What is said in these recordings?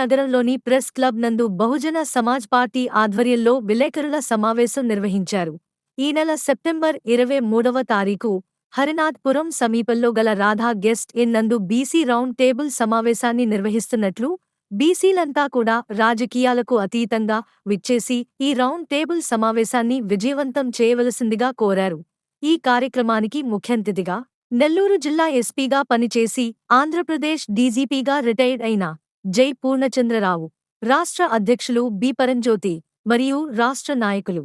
నగరంలోని press club నందు Bahujan Samaj party ఆధ్వర్యంలో విలేకరుల సమావేశం నిర్వహించారు. ఈ నెల సెప్టెంబర్ ఇరవై మూడవ తారీఖు హరినాథ్పురం సమీపంలో గల రాధా గెస్ట్ ఇన్ నందు బీసీ రౌండ్ టేబుల్ సమావేశాన్ని నిర్వహిస్తున్నట్లు బీసీలంతా కూడా రాజకీయాలకు అతీతంగా విచ్చేసి ఈ రౌండ్ టేబుల్ సమావేశాన్ని విజయవంతం చేయవలసిందిగా కోరారు. ఈ కార్యక్రమానికి ముఖ్యంతిథిగా నెల్లూరు జిల్లా ఎస్పీగా పనిచేసి ఆంధ్రప్రదేశ్ డీజీపీగా రిటైర్డ్ అయిన జై పూర్ణచంద్రరావు. రాష్ట్ర అధ్యక్షులు బి. పరంజ్యోతి మరియు రాష్ట్ర నాయకులు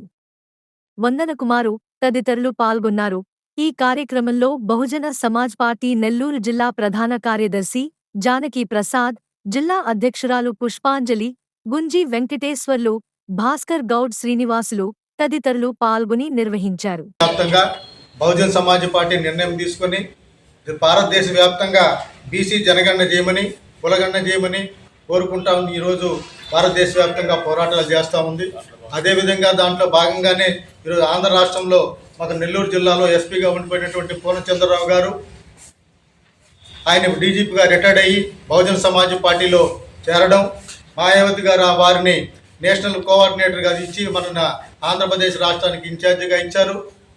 వందన కుమారు తదితరులు పాల్గొన్నారు. ఈ కార్యక్రమంలో బహుజన సమాజ్ పార్టీ నెల్లూరు జిల్లా ప్రధాన కార్యదర్శి జానకి ప్రసాద్ జిల్లా అధ్యక్షురాలు పుష్పాంజలి గుంజి వెంకటేశ్వర్లు భాస్కర్ గౌడ్ శ్రీనివాసులు తదితరులు పాల్గొని నిర్వహించారు. బహుజన్ సమాజ్ పార్టీ నిర్ణయం తీసుకుని భారతదేశ వ్యాప్తంగా బీసీ జనగణన చేయమని కులగణన చేయమని కోరుకుంటా ఉంది. ఈరోజు భారతదేశ వ్యాప్తంగా పోరాటాలు చేస్తూ ఉంది. అదేవిధంగా దాంట్లో భాగంగానే ఈరోజు ఆంధ్ర రాష్ట్రంలో మాకు నెల్లూరు జిల్లాలో ఎస్పీగా ఉండిపోయినటువంటి పూర్ణచంద్రరావు గారు ఆయన డీజీపీగా రిటైర్డ్ అయ్యి బహుజన సమాజ్ పార్టీలో చేరడం మాయావతి గారు ఆ వారిని నేషనల్ కోఆర్డినేటర్గా ఇచ్చి మన ఆంధ్రప్రదేశ్ రాష్ట్రానికి ఇన్ఛార్జిగా ఇచ్చారు.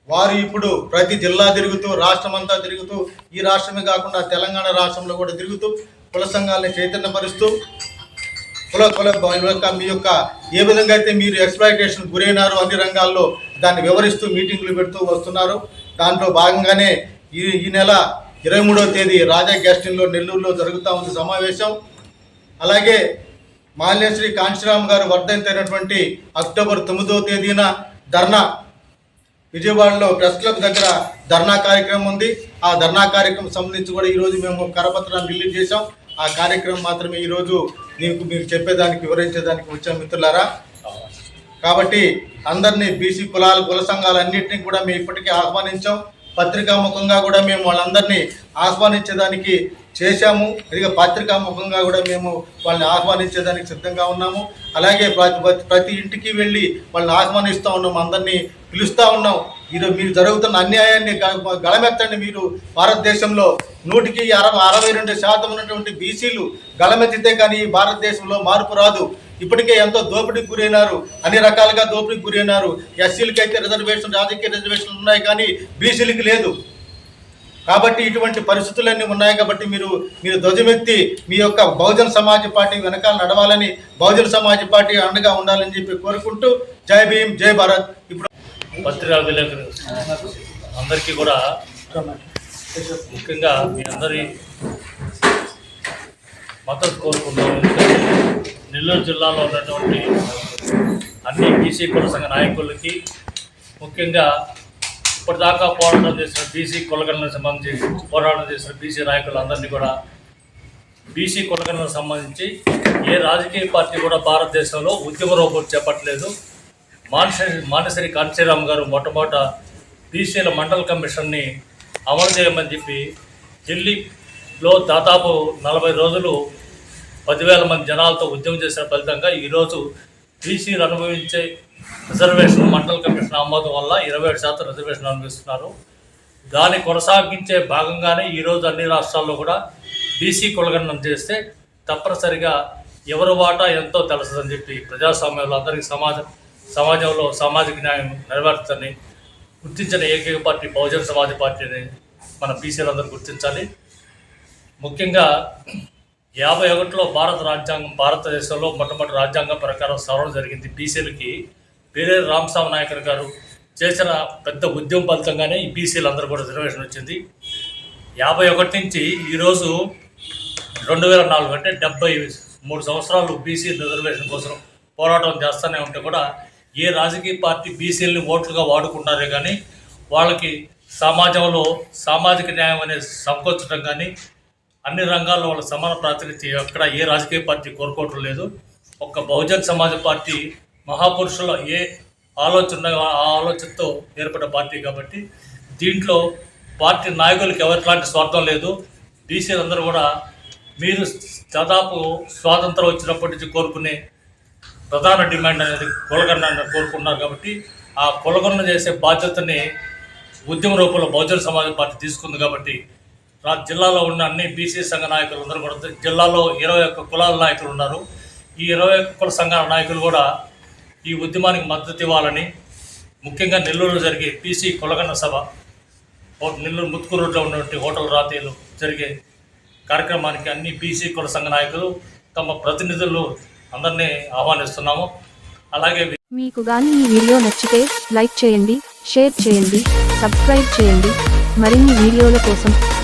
వారు ఇప్పుడు ప్రతి జిల్లా తిరుగుతూ రాష్ట్రం అంతా తిరుగుతూ ఈ రాష్ట్రమే కాకుండా తెలంగాణ రాష్ట్రంలో కూడా తిరుగుతూ కుల సంఘాలని చైతన్యపరుస్తూ కుల కుల యొక్క మీ యొక్క ఏ విధంగా అయితే మీరు ఎక్స్ప్లాయిటేషన్ గురైనారో అన్ని రంగాల్లో దాన్ని వివరిస్తూ మీటింగ్లు పెడుతూ వస్తున్నారు. దాంట్లో భాగంగానే ఈ ఈ నెల ఇరవై మూడవ తేదీ రాజా గ్యాస్టిన్లో నెల్లూరులో జరుగుతూ ఉంది సమావేశం. అలాగే మాల్యశ్రీ కాంశీరామ్ గారు వర్ధంతైనటువంటి అక్టోబర్ తొమ్మిదవ తేదీన ధర్నా విజయవాడలో ప్రెస్ క్లబ్ దగ్గర ధర్నా కార్యక్రమం ఉంది. ఆ ధర్నా కార్యక్రమం సంబంధించి కూడా ఈరోజు మేము కరపత్రాన్ని రిలీజ్ చేశాం. ఆ కార్యక్రమం మాత్రమే ఈరోజు మీకు మీకు చెప్పేదానికి వివరించేదానికి వచ్చాం మిత్రులారా. కాబట్టి అందరినీ బీసీ కులాలు కుల సంఘాలన్నింటినీ కూడా మేము ఇప్పటికీ ఆహ్వానించాం. పత్రికాముఖంగా కూడా మేము వాళ్ళందరినీ ఆహ్వానించేదానికి చేశాము. ఇక పత్రికాముఖంగా కూడా మేము వాళ్ళని ఆహ్వానించేదానికి సిద్ధంగా ఉన్నాము. అలాగే ప్రతి ప్రతి ఇంటికి వెళ్ళి వాళ్ళని ఆహ్వానిస్తూ ఉన్నాము అందరినీ పిలుస్తూ ఉన్నాం. ఈరోజు మీరు జరుగుతున్న అన్యాయాన్ని గళమెత్తండి మీరు. భారతదేశంలో నూటికి అరవై అరవై రెండు శాతం ఉన్నటువంటి బీసీలు గళమెత్తితే కానీ ఈ భారతదేశంలో మార్పు రాదు. ఇప్పటికే ఎంతో దోపిడీకి గురైనారు. అన్ని రకాలుగా దోపిడీకి గురైనారు. ఎస్సీలకి అయితే రిజర్వేషన్ రాజకీయ రిజర్వేషన్లు ఉన్నాయి కానీ బీసీలకి లేదు. కాబట్టి ఇటువంటి పరిస్థితులన్నీ ఉన్నాయి కాబట్టి మీరు మీరు ధ్వజమెత్తి మీ యొక్క బహుజన సమాజ్ పార్టీ వెనకాల నడవాలని బహుజన సమాజ్ పార్టీ అండగా ఉండాలని చెప్పి కోరుకుంటూ జై భీమ్ జై భారత్. ఇప్పుడు పత్రికా విలేకరు అందరికీ కూడా ముఖ్యంగా మీ అందరి మద్దతు కోరుకుంటాం నెల్లూరు జిల్లాలో ఉన్నటువంటి అన్ని బీసీ కుల సంఘ నాయకులకి ముఖ్యంగా ఇప్పటిదాకా పోరాటం చేసిన బీసీ కులగణకు సంబంధించి పోరాటం చేసిన బీసీ నాయకులందరినీ కూడా బీసీ కులగణకు సంబంధించి ఏ రాజకీయ పార్టీ కూడా భారతదేశంలో ఉద్యమ రూపం చేపట్టలేదు. మానసరి మానసరి కాంచీరామ్ గారు మొట్టమొదట బీసీల మండల కమిషన్ని అమలు చేయమని చెప్పి ఢిల్లీలో దాదాపు నలభై రోజులు పదివేల మంది జనాలతో ఉద్యమం చేసిన ఫలితంగా ఈరోజు బీసీలు అనుభవించే రిజర్వేషన్ మండల కమిషన్ ఆమోదం వల్ల ఇరవై ఏడు శాతం రిజర్వేషన్ అనుభవిస్తున్నారు. దాన్ని కొనసాగించే భాగంగానే ఈరోజు అన్ని రాష్ట్రాల్లో కూడా బీసీ కులగణనం చేస్తే తప్పనిసరిగా ఎవరి వాటా ఎంతో తెలుస్తుందని చెప్పి ప్రజాస్వామ్యంలో అందరికీ సమాజం సమాజంలో సామాజిక న్యాయం నెరవేర్చని గుర్తించిన ఏకైక పార్టీ బహుజన సమాజ పార్టీని మన బీసీలందరూ గుర్తించాలి. ముఖ్యంగా యాభై ఒకటిలో భారత రాజ్యాంగం భారతదేశంలో మొట్టమొదటి రాజ్యాంగం ప్రకారం సవరణ జరిగింది. బీసీలకి పేరే రామస్వామి నాయకర్ గారు చేసిన పెద్ద ఉద్యమం ఫలితంగానే ఈ బీసీలు అందరూ కూడా రిజర్వేషన్ వచ్చింది. యాభై ఒకటి నుంచి ఈరోజు రెండు వేల నాలుగు అంటే డెబ్బై మూడు సంవత్సరాలు బీసీ రిజర్వేషన్ కోసం పోరాటం చేస్తూనే ఉంటే కూడా ఏ రాజకీయ పార్టీ బీసీలని ఓట్లుగా వాడుకుంటారే కానీ వాళ్ళకి సమాజంలో సామాజిక న్యాయం అనేది సమకూర్చడం కానీ అన్ని రంగాల్లో వాళ్ళ సమాన ప్రాతినిధ్యం ఎక్కడ ఏ రాజకీయ పార్టీ కోరుకోవటం లేదు. ఒక్క బహుజన్ సమాజ్ పార్టీ మహాపురుషుల ఏ ఆలోచన ఆ ఆలోచనతో ఏర్పడ్డ పార్టీ కాబట్టి దీంట్లో పార్టీ నాయకులకు ఎవరిలాంటి స్వార్థం లేదు. బీసీలందరూ కూడా మీరు దాదాపు స్వాతంత్రం వచ్చినప్పటి నుంచి కోరుకునే ప్రధాన డిమాండ్ అనేది కులగన్న కోరుకున్నారు కాబట్టి ఆ కులగన్న చేసే బాధ్యతని ఉద్యమ రూపంలో బహుజన సమాజ పార్టీ తీసుకుంది కాబట్టి జిల్లాలో ఉన్న అన్ని బీసీ సంఘ నాయకులు అందరూ కూడా జిల్లాలో ఇరవై ఒక్క కులాల నాయకులు ఉన్నారు. ఈ ఇరవై ఒక్క కుల సంఘాల నాయకులు కూడా ఈ ఉద్యమానికి మద్దతు ఇవ్వాలని ముఖ్యంగా నెల్లూరులో జరిగే పీసీ కులగన్న సభ నెల్లూరు ముత్తుకు రోడ్లో ఉన్నటువంటి హోటల్ రాతీలు జరిగే కార్యక్రమానికి అన్ని బీసీ కుల సంఘ నాయకులు తమ ప్రతినిధులు అందరినీ ఆహ్వానిస్తున్నాము. అలాగే మీకు గాని ఈ వీడియో నచ్చితే లైక్ చేయండి షేర్ చేయండి సబ్స్క్రైబ్ చేయండి. మరిన్ని వీడియోల కోసం